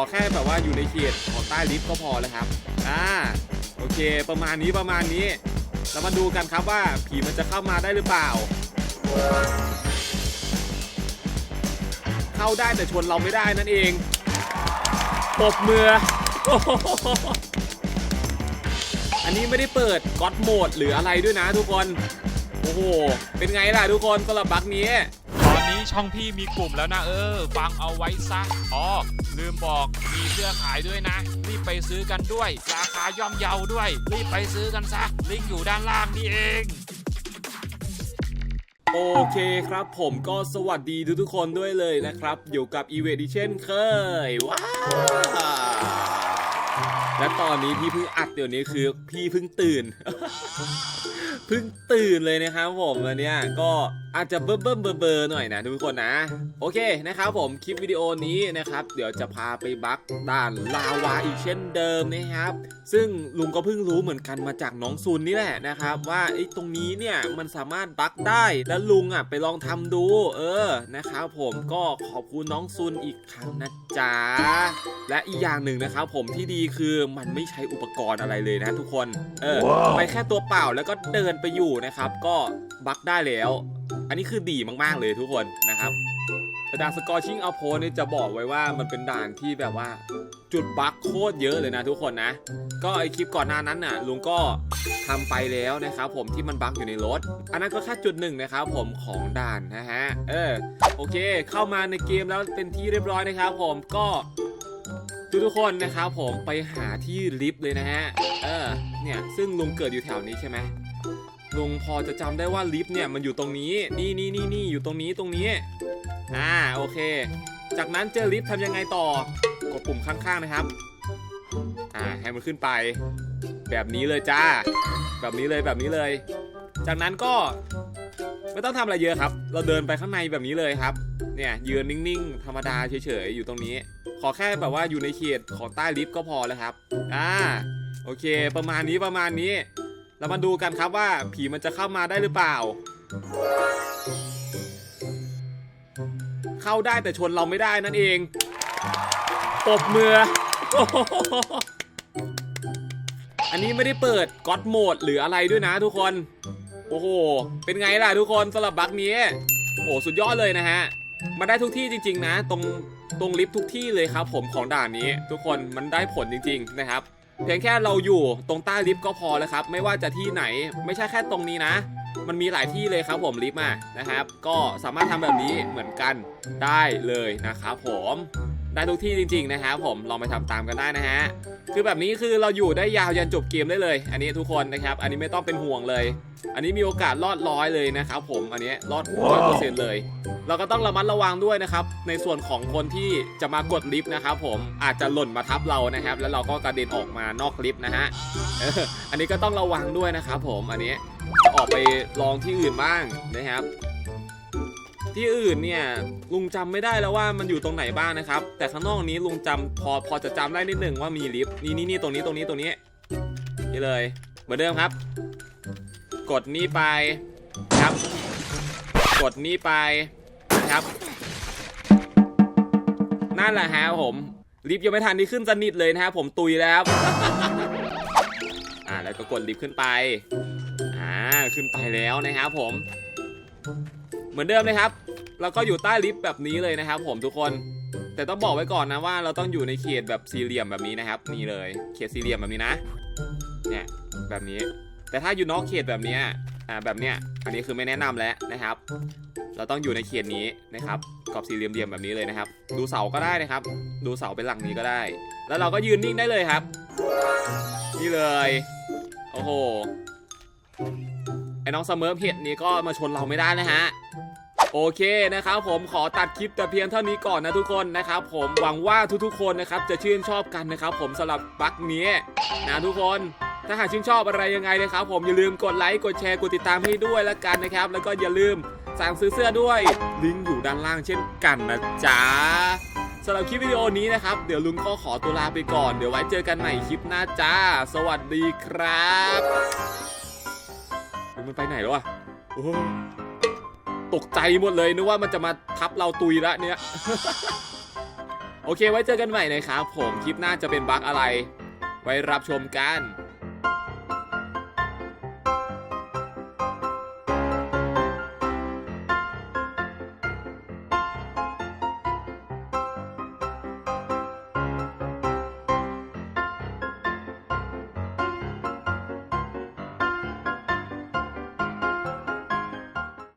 อแค่แบบว่าอยู่ในเขตของใต้ลิฟต์ก็พอแล้วครับ อ่า โอเค ประมาณนี้ประมาณนี้ เรามาดูกันครับว่าผีมันจะเข้ามาได้หรือเปล่า เข้าได้แต่ชนเราไม่ได้นั่นเองปบมือ อันนี้ไม่ได้เปิดก็อดโหมดหรืออะไรด้วยนะทุกคน โอ้โห เป็นไงล่ะทุกคนสำหรับบัคนี้ นี้ช่องพี่มีกลุ่มแล้วนะ เออ ฟังเอาไว้ซะอ๋อลืมบอกมีเสื้อขายด้วยนะ รีบไปซื้อกันด้วย ราคาย่อมเยาด้วย รีบไปซื้อกันซะ ลิงก์อยู่ด้านล่างนี่เองโอเคครับผมก็สวัสดีทุกๆคนด้วยเลยนะครับ อยู่กับอีเวดิเช่นเคย ว้าวและตอนนี้พี่เพิ่งอัดเดี๋ยวนี้คือพี่เพิ่งตื่น เพิ่งตื่นเลยนะครับผมอันนี้ก็อาจจะเบิ่มเบิ่มเบอร์เบอร์หน่อยนะทุกคนนะ โอเคนะครับผมคลิปวิดีโอนี้นะครับ เดี๋ยวจะพาไปบักด่านลาวาอีกเช่นเดิมนะครับ ซึ่งลุงก็เพิ่งรู้เหมือนกันมาจากน้องซุนนี่แหละนะครับ ว่าไอ้ตรงนี้เนี่ยมันสามารถบักได้แล้วลุงอะไปลองทำดู เออนะครับผมก็ขอบคุณน้องซุนอีกครั้งนะ จ๊ะและอีกอย่างหนึ่งนะครับผมที่ดีคือมันไม่ใช้อุปกรณ์อะไรเลยนะทุกคน เออไปแค่ตัวเปล่าแล้วก็เดินไปอยู่นะครับ ก็บักได้แล้ว อันนี้คือดีมากๆเลยทุกคนนะครับ แต่ด่านสกอร์ชิงเอาโพนี่จะบอกไว้ว่ามันเป็นด่านที่แบบว่า จุดบั๊กโคตรเยอะเลยนะทุกคนนะ ก็ไอคลิปก่อนหน้านั้นน่ะลุงก็ทำไปแล้วนะครับผมที่มันบั๊กอยู่ในรถ อันนั้นก็แค่จุดหนึ่งนะครับผมของด่านนะฮะ เออโอเค เข้ามาในเกมแล้วเป็นที่เรียบร้อยนะครับผมก็ทุกๆคนนะครับผมไปหาที่ลิฟต์เลยนะฮะ เออ เนี่ยซึ่งลุงเกิดอยู่แถวนี้ใช่ไหมลุงพอจะจำได้ว่าลิฟต์เนี่ยมันอยู่ตรงนี้ นี่นี่นี่นี่อยู่ตรงนี้ตรงนี้ อ่าโอเค จากนั้นเจอลิฟต์ทำยังไงต่อ กดปุ่มข้างๆนะครับ อ่าให้มันขึ้นไป แบบนี้เลยจ้า แบบนี้เลยแบบนี้เลย จากนั้นก็ไม่ต้องทำอะไรเยอะครับ เราเดินไปข้างในแบบนี้เลยครับ เนี่ยยืนนิ่งๆ ธรรมดาเฉยๆ อยู่ตรงนี้ ขอแค่แบบว่าอยู่ในเขตของใต้ลิฟต์ก็พอแล้วครับ อ่า โอเค ประมาณนี้ประมาณนี้ เรามาดูกันครับว่าผีมันจะเข้ามาได้หรือเปล่า เข้าได้แต่ชนเราไม่ได้นั่นเองปบมือ อันนี้ไม่ได้เปิดก็อดโหมดหรืออะไรด้วยนะทุกคน โอ้โห เป็นไงล่ะทุกคนสำหรับบัคนี้ โอ้สุดยอดเลยนะฮะ มาได้ทุกที่จริง ๆ นะ ตรงตรงลิฟต์ทุกที่เลยครับ ผมของด่านนี้ ทุกคนมันได้ผลจริง ๆ นะครับ เพียงแค่เราอยู่ตรงใต้ลิฟต์ก็พอแล้วครับ ไม่ว่าจะที่ไหน ไม่ใช่แค่ตรงนี้นะ มันมีหลายที่เลยครับผมลิฟต์อะนะครับ ก็สามารถทำแบบนี้เหมือนกันได้เลยนะครับผมได้ทุกที่จริง ๆ นะครับผมลองไปทำตามกันได้นะฮะคือแบบนี้คือเราอยู่ได้ยาวยันจบเกมได้เลย อันนี้ทุกคนนะครับ อันนี้ไม่ต้องเป็นห่วงเลย อันนี้มีโอกาสรอดร้อยเลยนะครับผมอันนี้รอดร้อยเปอร์เซ็นต์เลย เราก็ต้องระมัดระวังด้วยนะครับ ในส่วนของคนที่จะมากดลิฟต์นะครับผมอาจจะหล่นมาทับเรานะครับ แล้วเราก็กระเด็นออกมานอกลิฟต์นะฮะอันนี้ก็ต้องระวังด้วยนะครับผมอันนี้ออกไปลองที่อื่นบ้างนะครับที่อื่นเนี่ยลุงจำไม่ได้แล้วว่ามันอยู่ตรงไหนบ้างนะครับ แต่ข้างนอกนี้ลุงจำพอพอจะจำได้นิดหนึ่งว่ามีลิฟต์นี่นี่นี่ตรงนี้ตรงนี้ตรงนี้นี่เลย เหมือนเดิมครับ กดนี่ไปครับ กดนี่ไปนะครับ นั่นแหละฮะผมลิฟต์ยังไม่ทันที่ขึ้นสนิทเลยนะครับผมตุยแล้ว อ่าแล้วก็กดลิฟต์ขึ้นไป อ่าขึ้นไปแล้วนะครับผม เหมือนเดิมเลยครับ เราก็อยู่ใต้ลิฟต์แบบนี้เลยนะครับ ผมทุกคน แต่ต้องบอกไว้ก่อนนะว่า เราต้องอยู่ในเขตแบบสี่เหลี่ยมแบบนี้นะครับ นี่เลย เขตสี่เหลี่ยมแบบนี้นะ เนี่ยแบบนี้ แต่ถ้าอยู่นอกเขตแบบนี้อ่าแบบเนี้ยอันนี้คือไม่แนะนำแล้วนะครับ เราต้องอยู่ในเขตนี้นะครับกรอบสี่เหลี่ยมๆแบบนี้เลยนะครับ ดูเสาก็ได้นะครับ ดูเสาเป็นหลังนี้ก็ได้ แล้วเราก็ยืนนิ่งได้เลยครับ นี่เลยโอ้โหไอ้น้องเสมอเห็ดนี้ก็มาชนเราไม่ได้นะฮะโอเคนะครับผมขอตัดคลิปแต่เพียงเท่านี้ก่อนนะทุกคนนะครับผมหวังว่าทุกๆคนนะครับจะชื่นชอบกันนะครับผมสำหรับบัคนี้นะทุกคน ถ้าหากชื่นชอบอะไรยังไงนะครับ ผมอย่าลืมกดไลค์กดแชร์กดติดตามให้ด้วยล้วกันนะครับ แล้วก็อย่าลืมสั่งซื้อเสื้อด้วยลิงก์อยู่ด้านล่างเช่นกันนะจ๊ะสำหรับคลิปวิดีโอนี้นะครับ เดี๋ยวลุงก็ขอตัวลาไปก่อน เดี๋ยวไว้เจอกันใหม่คลิปหน้าจ้า สวัสดีครับมันไปไหนแล้วอะตกใจหมดเลยนึกว่ามันจะมาทับเราตุยล้วเนี่ยโอโอเคไว้เจอกันใหม่นะครับผมคลิปหน้าจะเป็นบั๊กอะไร ไว้รับชมกัน